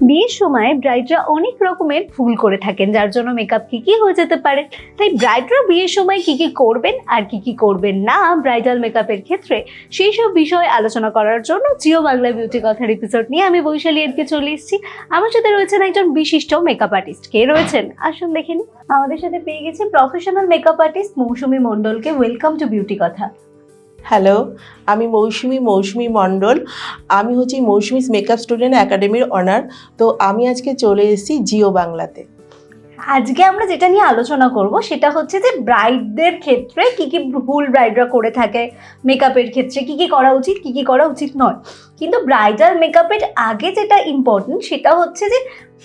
বিয়ের সময় ব্রাইডরা অনেক রকমের ভুল করে থাকেন, যার জন্য মেকআপ কি কি হয়ে যেতে পারে। তাই ব্রাইডরা বিয়ের সময় কি কি করবেন আর কি কি করবেন না ব্রাইডাল মেকআপের ক্ষেত্রে, সেই সব বিষয়ে আলোচনা করার জন্য জিও বাংলা বিউটি কথার এপিসোড নিয়ে আমি বৈশালী এরকে চলে এসেছি। আমার সাথে রয়েছেন একজন বিশিষ্ট মেকআপ আর্টিস্ট কে রয়েছেন? আসুন দেখে নিই। আমাদের সাথে পেয়ে গেছি প্রফেশনাল মেকআপ আর্টিস্ট মৌসুমী মণ্ডলকে। ওয়েলকাম টু বিউটি কথা। হ্যালো আমি মৌসুমি মৌসুমি মণ্ডল। আমি হচ্ছি মৌসুমি মেকআপ স্টুডেন্ট একাডেমির অনার তো আমি আজকে চলে এসেছি জিও বাংলাতে। আজকে আমরা যেটা নিয়ে আলোচনা করব, সেটা হচ্ছে যে ব্রাইডদের ক্ষেত্রে কি কি ভুল ব্রাইডরা করে থাকে মেকআপের ক্ষেত্রে, কি কি করা উচিত, কি কি করা উচিত নয়। কিন্তু ব্রাইডাল মেকআপের আগে যেটা ইম্পর্টেন্ট সেটা হচ্ছে যে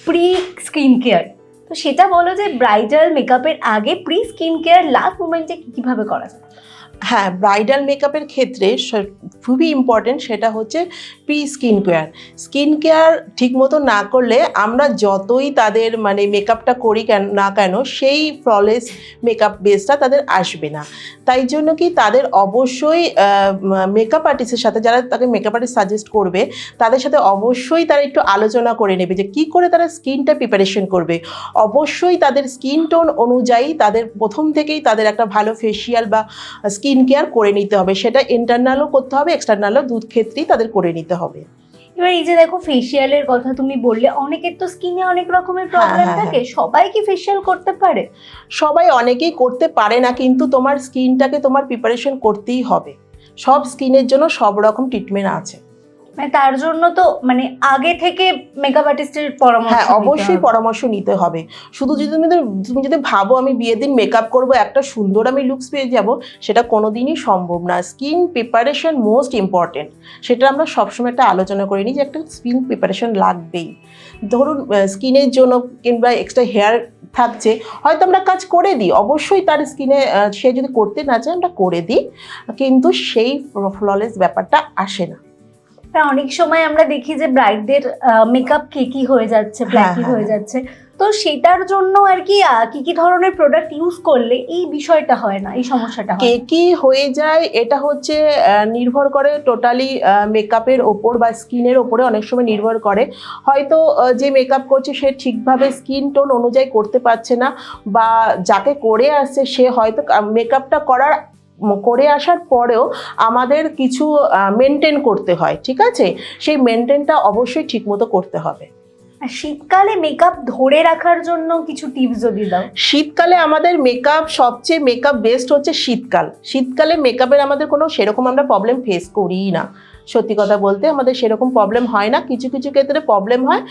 প্রি স্কিন কেয়ার তো সেটা বলো যে ব্রাইডাল মেকআপের আগে প্রি স্কিন কেয়ার লাস্ট মোমেন্টে কীভাবে করা যায়? হ্যাঁ ব্রাইডাল মেকআপের ক্ষেত্রে খুবই ইম্পর্টেন্ট সেটা হচ্ছে pre skin care skin care ঠিক মতো না করলে আমরা যতই তাদের মানে মেকআপটা করি কেন না কেন, সেই ফ্ললেস মেকআপ বেসটা তাদের আসবে না। তাই জন্য কি তাদের অবশ্যই মেকআপ আর্টিস্টের সাথে যারা তাকে মেকআপ আর্টিস্ট সাজেস্ট করবে, তাদের সাথে অবশ্যই তারা একটু আলোচনা করে নেবে যে কী করে তারা স্কিনটা প্রিপারেশন করবে। অবশ্যই তাদের স্কিন টোন অনুযায়ী তাদের প্রথম থেকেই তাদের একটা ভালো ফেসিয়াল বা স্কিন কেয়ার করে নিতে হবে। সেটা ইন্টারনালও করতে হবে এক্সটার্নালও দুধ ক্ষেত্রেই তাদের করে নিতে হবে। এবার এই যে দেখো ফেসিয়ালের কথা তুমি বললে অনেকের তো স্কিনে অনেক রকমের প্রবলেম হ্যাঁ, থাকে। সবাই কি ফেসিয়াল করতে পারে? সবাই অনেকেই করতে পারে না কিন্তু তোমার স্কিনটাকে তোমার প্রিপারেশন করতেই হবে। সব স্কিনের জন্য সব রকম ট্রিটমেন্ট আছে। মানে তার জন্য তো মানে আগে থেকে মেকআপ আর্টিস্টের পরামর্শ হ্যাঁ অবশ্যই পরামর্শ নিতে হবে। শুধু যদি তুমি তুমি যদি ভাবো আমি বিয়ের দিন মেকআপ করব একটা সুন্দর আমি লুকস পেয়ে যাব সেটা কোনোদিনই সম্ভব না। স্কিন প্রিপারেশন মোস্ট ইম্পর্টেন্ট সেটা আমরা সবসময় একটা আলোচনা করে নিই যে একটা স্কিন প্রিপারেশন লাগবেই। ধরুন স্কিনের জন্য কিংবা এক্সট্রা হেয়ার থাকছে হয়তো আমরা কাজ করে দিই। অবশ্যই তার স্কিনে সে যদি করতে না চায় আমরা করে দিই। কিন্তু সেই ফ্ললেস ব্যাপারটা আসে না। হ্যাঁ, অনেক সময় আমরা দেখি যে ব্রাইডদের মেকআপ কে কেকি হয়ে যাচ্ছে ব্ল্যাকি হ্যাঁ, হয়ে হ্যাঁ। যাচ্ছে। তো সেটার জন্য আর কি কি কি ধরনের প্রোডাক্ট ইউজ করলে এই বিষয়টা হয় না এই সমস্যাটা কে কি হয়ে যায় এটা হচ্ছে নির্ভর করে টোটালি মেকআপের ওপর বা স্কিনের ওপরে অনেক সময় নির্ভর করে। হয়তো যে মেকআপ করছে সে ঠিকভাবে স্কিন টোন অনুযায়ী করতে পারছে না বা যাকে করে আসছে সে হয়তো মেকআপটা করার করে আসার পরেও আমাদের কিছু মেনটেন করতে হয় ঠিক আছে? সেই মেনটেনটা অবশ্যই ঠিকমতো করতে হবে। শীতকালে মেকআপ ধরে রাখার জন্য কিছু টিপস যদি দাও। শীতকালে আমাদের মেকআপ সবচেয়ে মেকআপ বেস্ট হচ্ছে শীতকাল। শীতকালে মেকআপের আমাদের কোনো সেরকম আমরা প্রবলেম ফেস করি না। সত্যি কথা বলতে আমাদের সেরকম প্রবলেম হয় না। কিছু কিছু ক্ষেত্রে প্রবলেম হয়।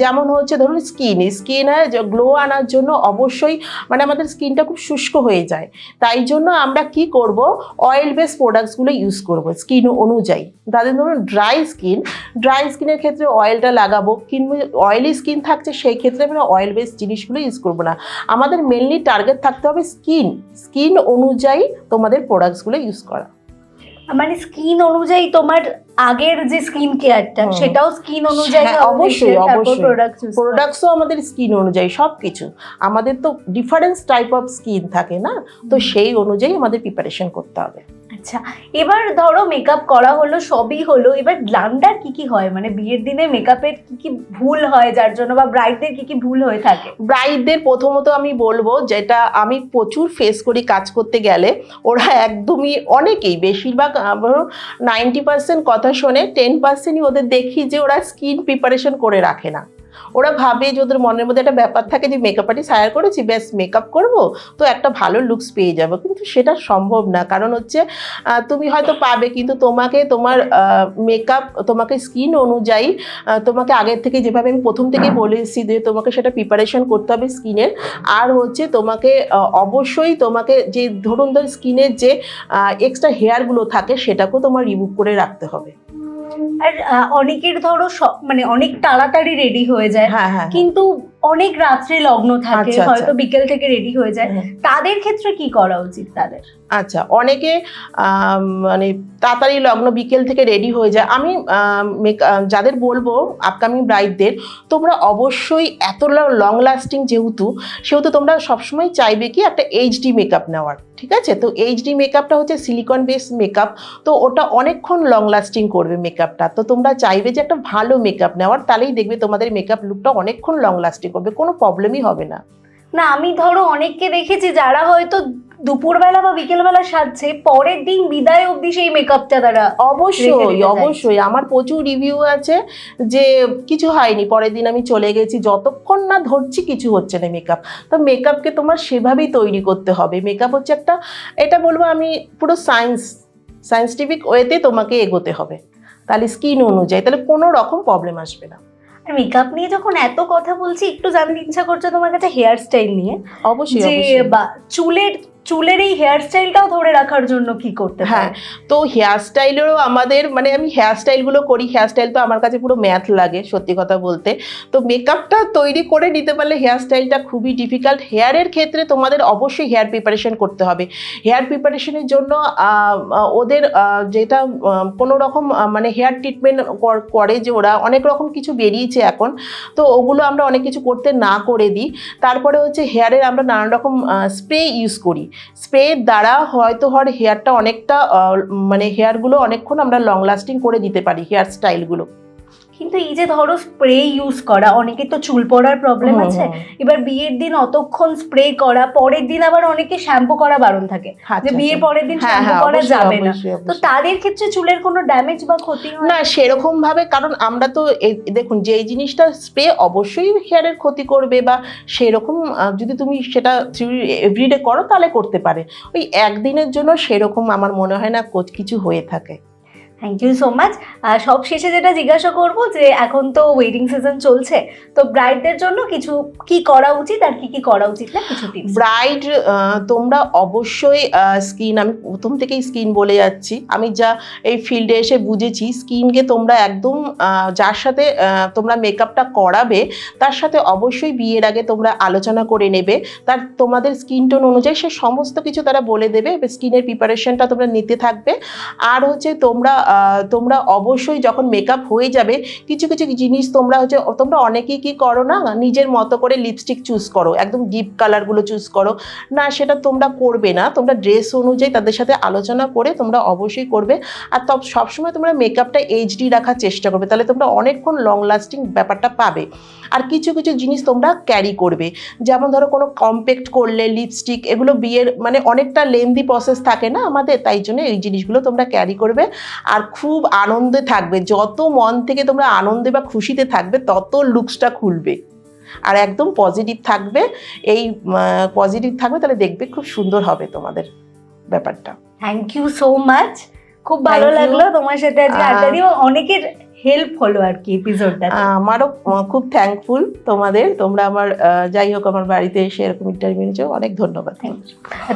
যেমন হচ্ছে ধরুন স্কিন স্কিনে গ্লো আনার জন্য অবশ্যই মানে আমাদের স্কিনটা খুব শুষ্ক হয়ে যায়। তাই জন্য আমরা কি করব? অয়েল বেস প্রোডাক্টসগুলো ইউজ করব স্কিন অনুযায়ী। তাদের ধরুন ড্রাই স্কিন ড্রাই স্কিনের ক্ষেত্রে অয়েলটা লাগাবো। কিংবা অয়েলি স্কিন থাকছে সেই ক্ষেত্রে আমরা অয়েল বেস জিনিসগুলো ইউজ করব না। আমাদের মেনলি টার্গেট থাকতে হবে স্কিন স্কিন অনুযায়ী তোমাদের প্রোডাক্টসগুলো ইউজ করা। মানে স্কিন অনুযায়ী তোমার আগের যে স্কিন কেয়ারটা সেটাও স্কিন অনুযায়ী হ্যাঁ, অবশ্যই, অবশ্যই। প্রোডাক্ট প্রোডাক্টসও আমাদের স্কিন অনুযায়ী সব কিছু আমাদের তো ডিফারেন্স টাইপ অফ স্কিন থাকে না? তো সেই অনুযায়ী আমাদের প্রিপারেশন করতে হবে। আচ্ছা এবার ধরো মেকআপ করা হলো, সবই হলো। এবার ব্লান্ডার কি কি হয়? মানে বিয়ের দিনে মেকআপের কি কি ভুল হয়? যার জন্য বা ব্রাইডদের কি কি ভুল হয়ে থাকে? ব্রাইডদের প্রথমত আমি বলব যেটা আমি প্রচুর ফেস করি কাজ করতে গেলে, ওরা একদমই অনেকেই, বেশিরভাগ নাইনটি পার্সেন্ট কথা শোনে টেন পার্সেন্টই ওদের দেখি যে ওরা স্কিন প্রিপারেশন করে রাখে না। ওরা ভাবে যে ওদের মনের মধ্যে একটা ব্যাপার থাকে যে মেকআপ আর্টিস্ট হায়ার করেছি, ব্যাস মেকআপ করব, তো একটা ভালো লুকস পেয়ে যাব। কিন্তু সেটা সম্ভব না। কারণ হচ্ছে তুমি হয়তো পাবে, কিন্তু তোমাকে, তোমার মেকআপ তোমাকে স্কিন অনুযায়ী তোমাকে আগের থেকে যেভাবে আমি প্রথম থেকে বলেছি যে তোমাকে সেটা প্রিপারেশন করতে হবে স্কিনের আর হচ্ছে তোমাকে অবশ্যই তোমাকে যে, ধরুন ধর স্কিনের যে এক্সট্রা হেয়ারগুলো থাকে, সেটাকেও তোমার রিমুভ করে রাখতে হবে। আর আহ, অনেকের ধরো মানে অনেক তাড়াতাড়ি রেডি হয়ে যায় হ্যাঁ হ্যাঁ কিন্তু অনেক রাত্রে লগ্ন থাকে আচ্ছা, আচ্ছা। হয়তো বিকেল থেকে রেডি হয়ে যায় হ্যাঁ। তাদের ক্ষেত্রে কি করা উচিত তাদের আচ্ছা অনেকে মানে তাড়াতাড়ি লগ্ন বিকেল থেকে রেডি হয়ে যায়। আমি যাদের বলব আপকামিং ব্রাইডদের তোমরা অবশ্যই এত লং লাস্টিং যেহেতু, সেহেতু তোমরা সবসময় চাইবে কি একটা এইচডি মেকআপ নেওয়ার, ঠিক আছে? তো এইচডি মেকআপটা হচ্ছে সিলিকন বেস মেকআপ তো ওটা অনেকক্ষণ লং লাস্টিং করবে মেকআপটা তো তোমরা চাইবে যে একটা ভালো মেকআপ নেওয়ার, তাহলেই দেখবে তোমাদের মেকআপ লুকটা অনেকক্ষণ লং লাস্টিং করবে, কোনো প্রবলেমই হবে না। না আমি ধরো অনেককে দেখেছি যারা হয়তো দুপুরবেলা বা বিকেলবেলা সাজছে পরের দিন বিদায় অবধি সেই মেকআপটা তারা অবশ্যই অবশ্যই। আমার প্রচুর রিভিউ আছে যে কিছু হয়নি পরের দিন আমি চলে গেছি যতক্ষণ না ধরছি কিছু হচ্ছে না মেকআপ তো মেকআপকে তোমার সেভাবেই তৈরি করতে হবে। মেকআপ হচ্ছে একটা এটা বলব আমি পুরো সায়েন্স সায়েন্সটিফিক ওয়েতে তোমাকে এগোতে হবে। তাহলে স্কিন অনুযায়ী তাহলে কোনো রকম প্রবলেম আসবে না। আর মেকআপ নিয়ে যখন এত কথা বলছি একটু জানতে ইচ্ছা করছে তোমার কাছে হেয়ার স্টাইল নিয়ে অবশ্যই যে অবশ্যই। বা চুলের চুলের এই হেয়ার স্টাইলটাও ধরে রাখার জন্য কি করতে হ্যাঁ তো হেয়ার স্টাইলেরও আমাদের মানে আমি হেয়ার স্টাইলগুলো করি হেয়ার স্টাইল তো আমার কাছে পুরো ম্যাথ লাগে সত্যি কথা বলতে। তো মেকআপটা তৈরি করে নিতে পারলে হেয়ার স্টাইলটা খুবই ডিফিকাল্ট হেয়ারের ক্ষেত্রে তোমাদের অবশ্যই হেয়ার প্রিপারেশন করতে হবে। হেয়ার প্রিপারেশনের জন্য ওদের যেটা কোনো রকম মানে হেয়ার ট্রিটমেন্ট করে যে ওরা অনেক রকম কিছু বেরিয়েছে এখন তো ওগুলো আমরা অনেক কিছু করতে না করে দিই। তারপরে হচ্ছে হেয়ারের আমরা নানান রকম স্প্রে ইউজ করি। স্প্রের দ্বারা হয়তো হর হেয়ারটা অনেকটা মানে হেয়ারগুলো অনেকক্ষণ আমরা লং লাস্টিং করে দিতে পারি হেয়ার স্টাইলগুলো কিন্তু এই যে ধরো স্প্রে ইউজ করা অনেকে তো চুল পড়ার প্রবলেম আছে। এবার বিয়ের দিন অতক্ষণ স্প্রে করা পরের দিন আবার অনেকে শ্যাম্পু করা বারণ থাকে। আচ্ছা, যে বিয়ের আচ্ছা। পরের দিন শ্যাম্পু হ্যাঁ, করা যাবে না। তো তাদের ক্ষেত্রে চুলের কোনো ড্যামেজ বা ক্ষতি হয়? না সেরকম ভাবে কারণ আমরা তো দেখুন যেই জিনিসটা স্প্রে অবশ্যই হেয়ারের ক্ষতি করবে বা সেরকম যদি তুমি সেটা এভরিডে করো তাহলে করতে পারে। ওই একদিনের জন্য সেরকম আমার মনে হয় না কিছু হয়ে থাকে। থ্যাংক ইউ সো মাচ সব শেষে যেটা জিজ্ঞাসা করব যে এখন তো ওয়েডিং সিজন চলছে, তো ব্রাইডদের জন্য কিছু কি করা উচিত আর কি কি করা উচিত না? কিছু টিপস ব্রাইড তোমরা অবশ্যই স্কিন আমি প্রথম থেকেই স্কিন বলে যাচ্ছি। আমি যা এই ফিল্ডে এসে বুঝেছি স্কিনকে তোমরা একদম যার সাথে তোমরা মেকআপটা করাবে, তার সাথে অবশ্যই বিয়ের আগে তোমরা আলোচনা করে নেবে। তার, তোমাদের স্কিন টোন অনুযায়ী সে সমস্ত কিছু তারা বলে দেবে স্কিনের প্রিপারেশনটা তোমরা নিতে থাকবে। আর হচ্ছে তোমরা তোমরা অবশ্যই যখন মেকআপ হয়ে যাবে, কিছু কিছু জিনিস তোমরা হচ্ছে, তোমরা অনেকেই কি করো না, নিজের মতো করে লিপস্টিক চুজ করো, একদম ডিপ কালারগুলো চুজ করো। না, সেটা তোমরা করবে না, তোমরা ড্রেস অনুযায়ী তাদের সাথে আলোচনা করে তোমরা অবশ্যই করবে। আর তব, সবসময় তোমরা মেকআপটা এইচডি রাখার চেষ্টা করবে, তাহলে তোমরা অনেকক্ষণ লং লাস্টিং ব্যাপারটা পাবে। আর কিছু কিছু জিনিস তোমরা ক্যারি করবে, যেমন ধরো কোনো কম্প্যাক্ট করলে লিপস্টিক এগুলো বিয়ের মানে অনেকটা লেন্দি প্রসেস থাকে না আমাদের, তাই জন্য এই জিনিসগুলো তোমরা ক্যারি করবে। আর খুব আনন্দে থাকবে। যত মন থেকে তোমরা আনন্দে বা খুশিতে থাকবে তত লুকসটা খুলবে। আর একদম পজিটিভ থাকবে। এই পজিটিভ থাকবে তাহলে দেখবে খুব সুন্দর হবে তোমাদের ব্যাপারটা। থ্যাংক ইউ সো মাচ খুব ভালো লাগল তোমার সাথে আজকে আড্ডা দিয়ে। অনেকের হেল্প হলো আর কি এপিসোডটা আমারও খুব থ্যাঙ্কফুল তোমাদের। তোমরা আমার যাই হোক আমার বাড়িতে এসে এরকম ইন্টারভিউ নিয়েছো। অনেক ধন্যবাদ।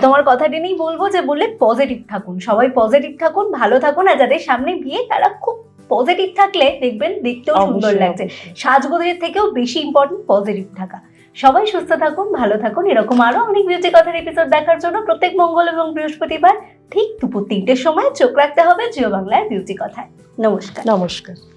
তোমার কথাটি নিয়েই বলব যে বললে পজিটিভ থাকুন। সবাই পজিটিভ থাকুন ভালো থাকুন আর যাদের সামনে বিয়ে তারা খুব পজিটিভ থাকলে দেখবেন দেখতেও সুন্দর লাগছে। সাজগোজের থেকেও বেশি ইম্পর্টেন্ট পজিটিভ থাকা। সবাই সুস্থ থাকুন ভালো থাকুন। এরকম আরও অনেক বিউটি কথার এপিসোড দেখার জন্য প্রত্যেক মঙ্গল এবং বৃহস্পতিবার ঠিক দুপুর তিনটের সময় চোখ রাখতে হবে জিও বাংলায় বিউটি কথায়। নমস্কার। নমস্কার।